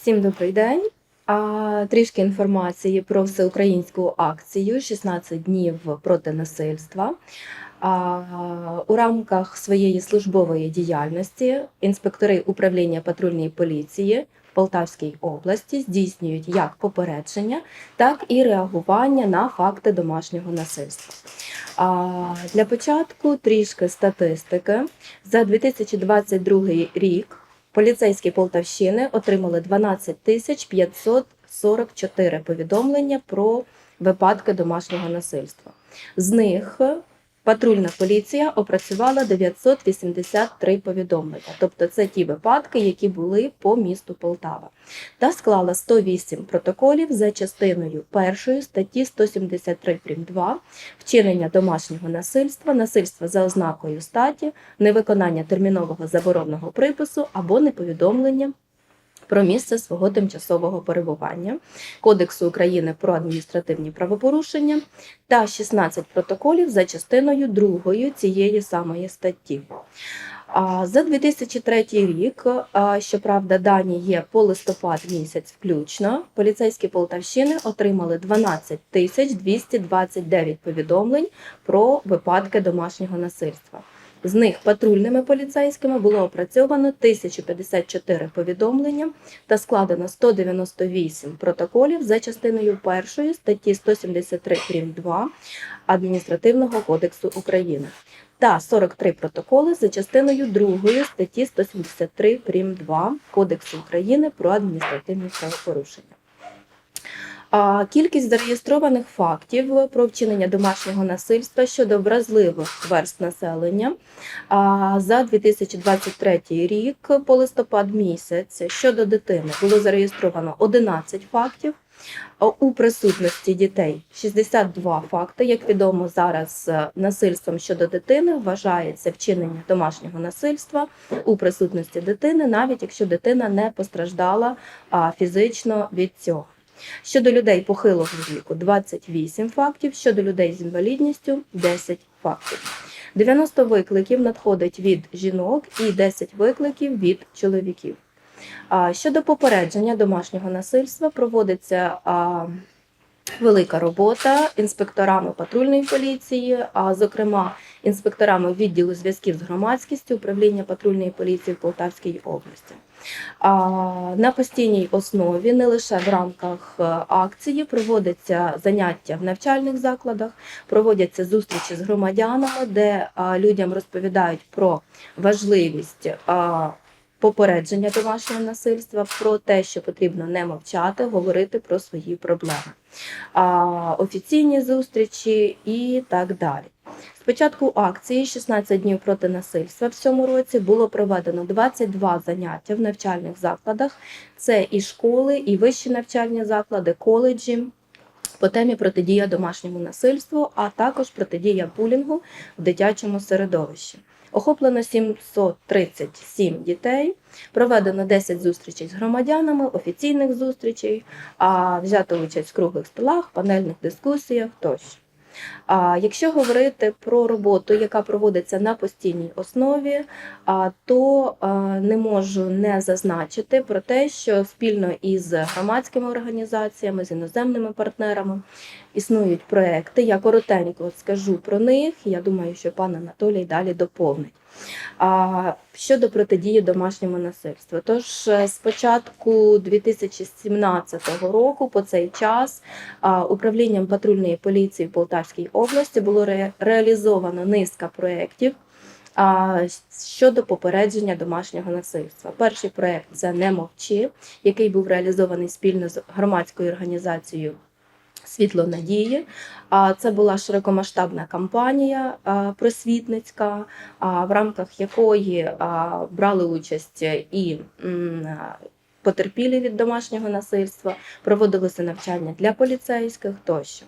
Всім добрий день. А, Трішки інформації про всеукраїнську акцію 16 днів проти насильства. А, У рамках своєї службової діяльності інспектори управління патрульної поліції в Полтавській області здійснюють як попередження, так і реагування на факти домашнього насильства. А, Для початку трішки статистики. За 2022 рік Поліцейські Полтавщини отримали 12 тисяч 544 повідомлення про випадки домашнього насильства. З них патрульна поліція опрацювала 983 повідомлення, тобто це ті випадки, які були по місту Полтава, та склала 108 протоколів за частиною першої статті 173 прим. 2 вчинення домашнього насильства, насильства за ознакою статі, невиконання термінового заборонного припису або неповідомлення про місце свого тимчасового перебування Кодексу України про адміністративні правопорушення та 16 протоколів за частиною 2 цієї самої статті. За 2003 рік, щоправда, дані є по листопад місяць включно. Поліцейські Полтавщини отримали 12 тисяч 229 повідомлень про випадки домашнього насильства. З них патрульними поліцейськими було опрацьовано 1054 повідомлення та складено 198 протоколів за частиною першої статті 173 прим. 2 Адміністративного кодексу України та 43 протоколи за частиною 2 статті 173 прим. 2 Кодексу України про адміністративні правопорушення. Кількість зареєстрованих фактів про вчинення домашнього насильства щодо вразливих верст населення за 2023 рік по листопад місяць щодо дитини було зареєстровано 11 фактів. У присутності дітей 62 факти. Як відомо, зараз е, насильством щодо дитини вважається вчинення домашнього насильства у присутності дитини, навіть якщо дитина не постраждала фізично від цього. Щодо людей похилого віку 28 фактів, щодо людей з інвалідністю 10 фактів. 90 викликів надходить від жінок і 10 викликів від чоловіків. Щодо попередження домашнього насильства проводиться велика робота інспекторами патрульної поліції, а зокрема інспекторами відділу зв'язків з громадськістю управління патрульної поліції в Полтавській області. На постійній основі не лише в рамках е, акції проводяться заняття в навчальних закладах, проводяться зустрічі з громадянами, де людям розповідають про важливість попередження домашнього насильства, про те, що потрібно не мовчати, говорити про свої проблеми, офіційні зустрічі і так далі. З початку акції 16 днів проти насильства в цьому році було проведено 22 заняття в навчальних закладах. Це і школи, і вищі навчальні заклади, коледжі. По темі протидія домашньому насильству, а також протидія булінгу в дитячому середовищі. Охоплено 737 дітей, проведено 10 зустрічей з громадянами, офіційних зустрічей, а взято участь в круглих столах, панельних дискусіях тощо. А якщо говорити про роботу, яка проводиться на постійній основі, то не можу не зазначити про те, що спільно із громадськими організаціями, з іноземними партнерами існують проекти. Я коротенько скажу про них. Я думаю, що пан Анатолій далі доповнить. А, щодо протидії домашньому насильству, тож е, з початку 2017 року, по цей час, управлінням патрульної поліції в Полтавській області було ре- реалізовано низка проєктів щодо попередження домашнього насильства. Перший проєкт це «Не мовчи», який був реалізований спільно з громадською організацією Світло надії. А це була широкомасштабна кампанія просвітницька, в рамках якої брали участь і потерпілі від домашнього насильства, проводилися навчання для поліцейських тощо.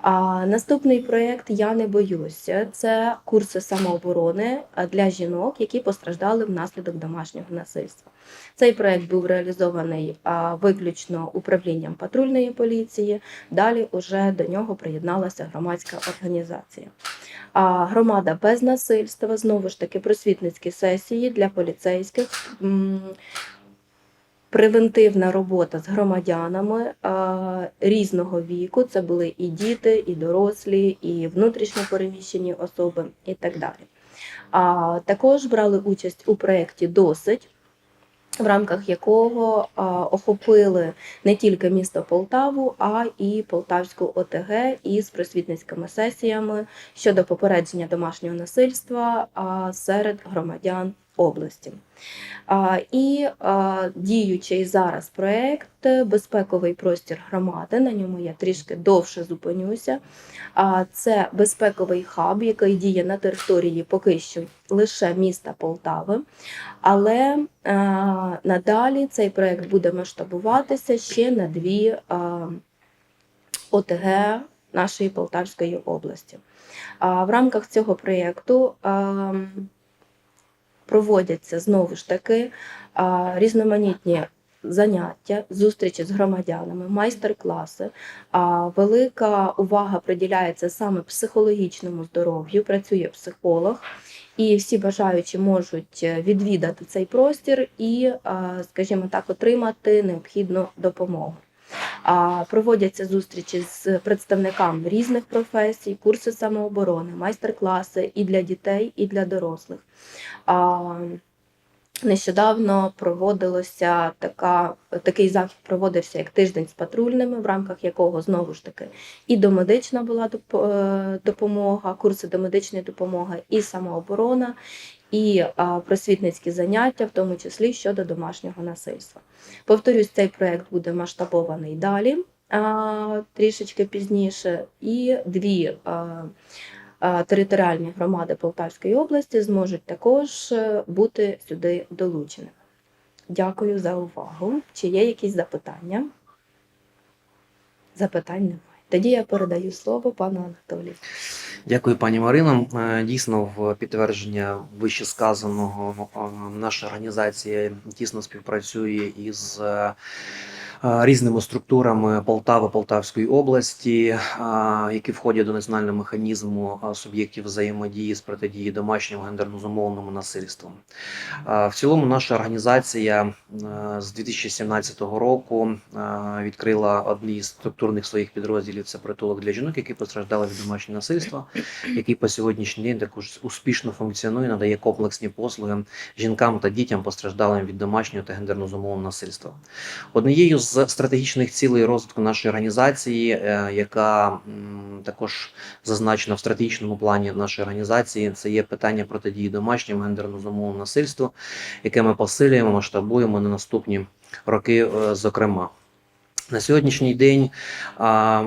А, наступний проєкт Я не боюся. Це курси самооборони для жінок, які постраждали внаслідок домашнього насильства. Цей проєкт був реалізований виключно управлінням патрульної поліції. Далі уже до нього приєдналася громадська організація. А громада без насильства знову ж таки просвітницькі сесії для поліцейських. Превентивна робота з громадянами різного віку. Це були і діти, і дорослі, і внутрішньо переміщені особи, і так далі. А також брали участь у проєкті Досить, в рамках якого а, охопили не тільки місто Полтаву, а і Полтавську ОТГ із просвітницькими сесіями щодо попередження домашнього насильства а, серед громадян області. І діючий зараз проект Безпековий простір громади. На ньому я трішки довше зупинюся. Це безпековий хаб, який діє на території поки що лише міста Полтави. Але надалі цей проект буде масштабуватися ще на дві ОТГ нашої Полтавської області. В рамках цього проєкту проводяться знову ж таки різноманітні заняття, зустрічі з громадянами, майстер-класи. Велика увага приділяється саме психологічному здоров'ю, працює психолог. І всі бажаючі можуть е, відвідати цей простір і, скажімо так, отримати необхідну допомогу. Проводяться зустрічі з представниками різних професій, курси самооборони, майстер-класи і для дітей, і для дорослих. Нещодавно проводилося така, такий захід проводився як тиждень з патрульними, в рамках якого знову ж таки і домедична була е, допомога, курси домедичної допомоги, і самооборона, і просвітницькі заняття, в тому числі щодо домашнього насильства. Повторюсь, цей проект буде масштабований далі трішечки пізніше, і дві. Територіальні громади Полтавської області зможуть також е, бути сюди долучені. Дякую за увагу. Чи є якісь запитання? Запитань немає. Тоді я передаю слово пану Анатолію. Дякую, пані Марино. Е, Дійсно, в підтвердження вищесказаного е, наша організація тісно співпрацює із е, різними структурами Полтави, Полтавської області, які входять до національного механізму суб'єктів взаємодії з протидії домашньому гендерно-зумовному насильству. В цілому, наша організація з 2017 року відкрила одні з структурних своїх підрозділів. Це притулок для жінок, які постраждали від домашнього насильства, який по сьогоднішній день також успішно функціонує, надає комплексні послуги жінкам та дітям, постраждалим від домашнього та гендерно-зумовного насильства. Однією з стратегічних цілей розвитку нашої організації, е, яка також зазначена в стратегічному плані нашої організації, це є питання протидії домашньому гендерно-зумовному насильству, яке ми посилюємо, масштабуємо на наступні роки, е, зокрема. На сьогоднішній день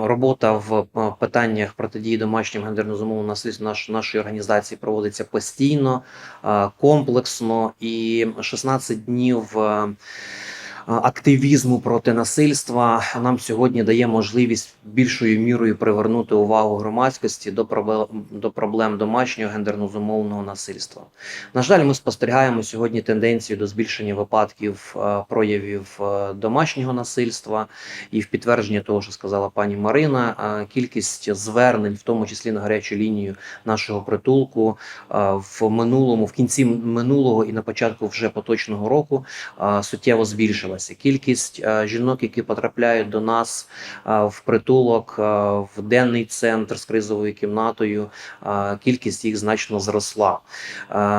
робота в питаннях протидії домашньому гендерно-зумовному насильству наш, нашої організації проводиться постійно, комплексно і 16 днів. Активізму проти насильства. Нам сьогодні дає можливість більшою мірою привернути увагу громадськості до проблем, до проблем домашнього гендерно-зумовного насильства. На жаль, ми спостерігаємо сьогодні тенденцію до збільшення випадків проявів домашнього насильства, і в підтвердження того, що сказала пані Марина, кількість звернень, в тому числі на гарячу лінію нашого притулку, в минулому, в кінці минулого і на початку вже поточного року суттєво збільшилася. Кількість е, жінок, які потрапляють до нас е, в притулок, е, в денний центр з кризовою кімнатою, кількість їх значно зросла.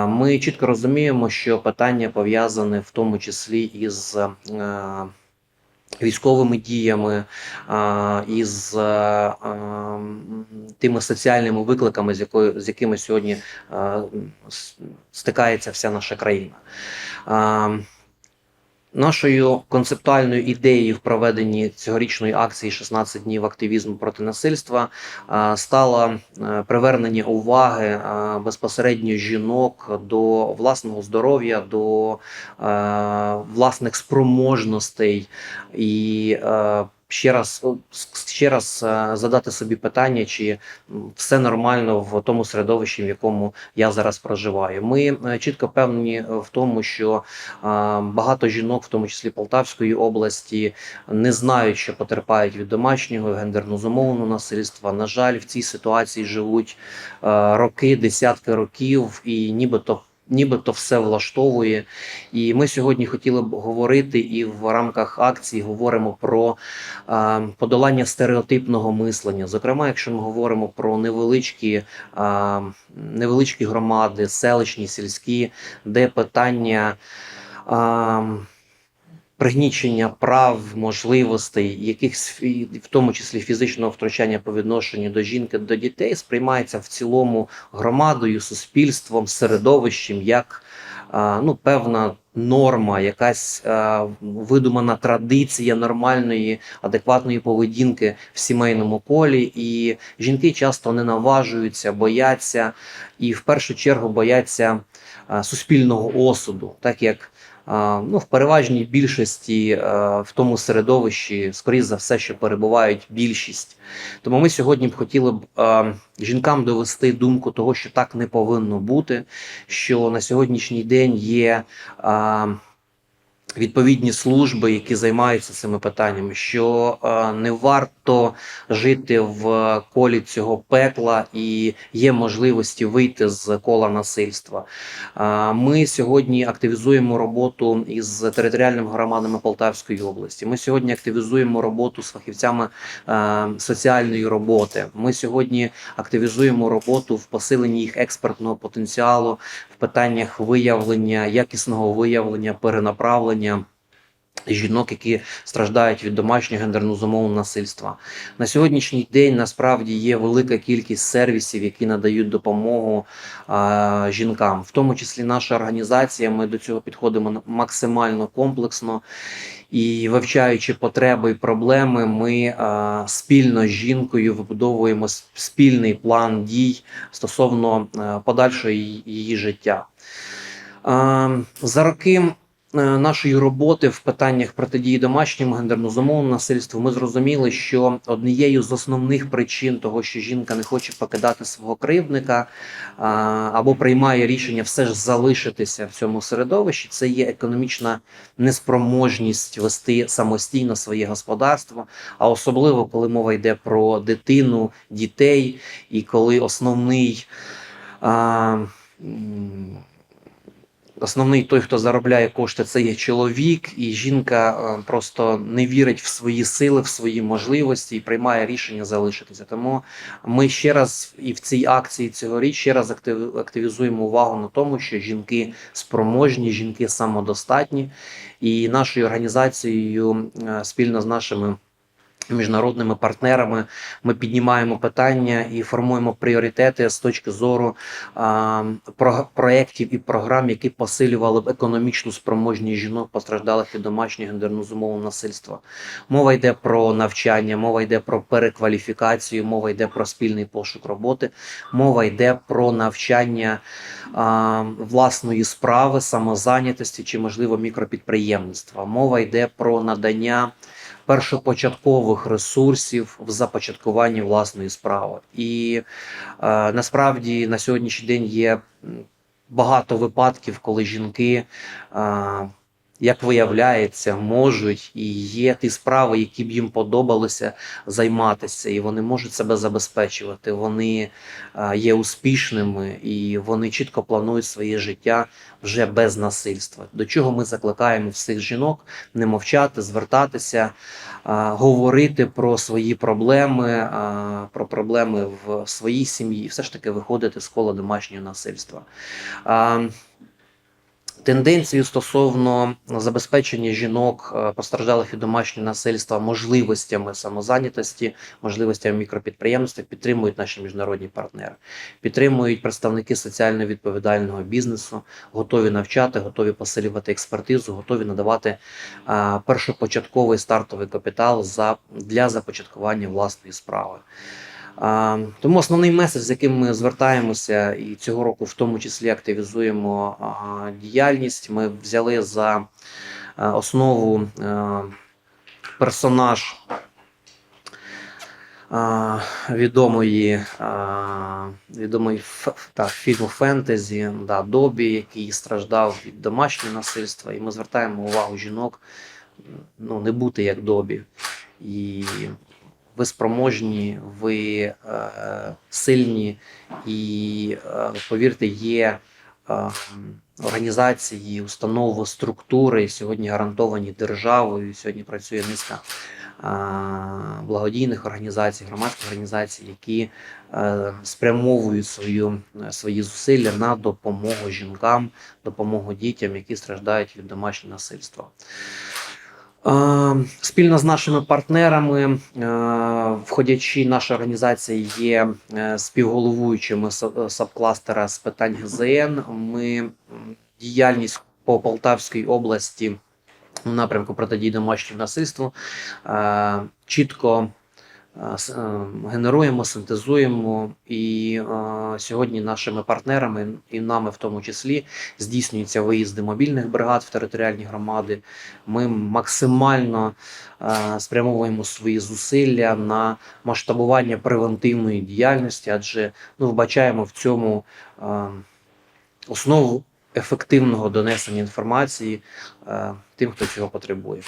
Ми чітко розуміємо, що питання пов'язане в тому числі із військовими діями, із тими соціальними викликами, з якою з якими сьогодні стикається вся наша країна. Нашою концептуальною ідеєю в проведенні цьогорічної акції «16 днів активізму проти насильства е, стало е, привернення уваги е, безпосередньо жінок до власного здоров'я, до власних спроможностей. І ще раз ще раз е, задати собі питання, чи все нормально в тому середовищі, в якому я зараз проживаю. Ми е, чітко певні в тому, що Багато жінок, в тому числі Полтавської області, не знають, що потерпають від домашнього гендерно-зумовного насильства. На жаль, в цій ситуації живуть е, роки, десятки років, і нібито нібито все влаштовує. І ми сьогодні хотіли б говорити і в рамках акції говоримо про е, подолання стереотипного мислення. Зокрема, якщо ми говоримо про невеличкі, е, невеличкі громади, селищні, сільські, де питання. А, Пригнічення прав, можливостей, якихось в тому числі фізичного втручання по відношенню до жінки, до дітей, сприймається в цілому громадою, суспільством, середовищем як ну, певна норма, якась видумана традиція нормальної, адекватної поведінки в сімейному колі. І жінки часто не наважуються, бояться і в першу чергу бояться суспільного осуду, так як ну, в переважній більшості е, в тому середовищі, скоріш за все, що перебувають більшість. Тому ми сьогодні б хотіли б е, жінкам довести думку того, що так не повинно бути, що на сьогоднішній день є. Е, Відповідні служби, які займаються цими питаннями, що е, не варто жити в колі цього пекла і є можливості вийти з кола насильства. А, Ми сьогодні активізуємо роботу із територіальними громадами Полтавської області. Ми сьогодні активізуємо роботу з фахівцями е, соціальної роботи. Ми сьогодні активізуємо роботу в посиленні їх експертного потенціалу в питаннях виявлення, якісного виявлення, перенаправлення. Жінок, які страждають від домашнього гендерно зумовленого насильства, на сьогоднішній день насправді є велика кількість сервісів, які надають допомогу а, жінкам, в тому числі наша організація. Ми до цього підходимо максимально комплексно і вивчаючи потреби і проблеми, ми а, спільно з жінкою вибудовуємо спільний план дій стосовно а, подальшого її, життя. А, за роки нашої роботи в питаннях протидії домашньому гендерно зумовленому насильству ми зрозуміли, що однією з основних причин того, що жінка не хоче покидати свого кривдника або приймає рішення все ж залишитися в цьому середовищі, це є економічна неспроможність вести самостійно своє господарство, а особливо коли мова йде про дитину, дітей, і коли основний. М, Основний той, хто заробляє кошти, це є чоловік, і жінка е, просто не вірить в свої сили, в свої можливості і приймає рішення залишитися. Тому ми ще раз і в цій акції цьогоріч ще раз актив- активізуємо увагу на тому, що жінки спроможні, жінки самодостатні, і нашою організацією е, спільно з нашими. Міжнародними партнерами ми піднімаємо питання і формуємо пріоритети з точки зору а, про, проєктів і програм, які посилювали б економічну спроможність жінок, постраждалих від домашнього гендерно зумовленого насильства. Мова йде про навчання, мова йде про перекваліфікацію, мова йде про спільний пошук роботи, мова йде про навчання а, власної справи, самозайнятості чи, можливо, мікропідприємництва. Мова йде про надання першопочаткових ресурсів в започаткуванні власної справи. І е, насправді на сьогоднішній день є багато випадків, коли жінки. Е, як виявляється, можуть і є ті справи, які б їм подобалося займатися, і вони можуть себе забезпечувати. Вони є успішними і вони чітко планують своє життя вже без насильства. До чого ми закликаємо всіх жінок не мовчати, звертатися, говорити про свої проблеми, про проблеми в своїй сім'ї, все ж таки виходити з кола домашнього насильства. Тенденцію стосовно забезпечення жінок, е, постраждалих від домашнього насильства, можливостями самозайнятості, можливостями мікропідприємництва підтримують наші міжнародні партнери, підтримують представники соціально відповідального бізнесу, готові навчати, готові посилювати експертизу, готові надавати першопочатковий стартовий капітал для започаткування власної справи. Тому основний меседж, з яким ми звертаємося, і цього року в тому числі активізуємо діяльність. Ми взяли за а, основу а, персонаж відомої, відомої так, фільму фентезі да, Добі, який страждав від домашнього насильства. І ми звертаємо увагу жінок ну, не бути як Добі. І ви спроможні, ви е, сильні, і е, повірте, є е, організації, установи, структури сьогодні гарантовані державою. Сьогодні працює низка е, благодійних організацій, громадських організацій, які е, спрямовують свою, свої зусилля на допомогу жінкам, допомогу дітям, які страждають від домашнього насильства. Спільно з нашими партнерами, входячи, наша організація є е, співголовуючими сабкластера з питань ГЗН. Ми діяльність по Полтавській області в напрямку протидії домашньому насильству е, чітко генеруємо, синтезуємо, і е, сьогодні нашими партнерами, і нами в тому числі, здійснюються виїзди мобільних бригад в територіальні громади. Ми максимально е, спрямовуємо свої зусилля на масштабування превентивної діяльності, адже ну, вбачаємо в цьому е, основу ефективного донесення інформації е, тим, хто цього потребує.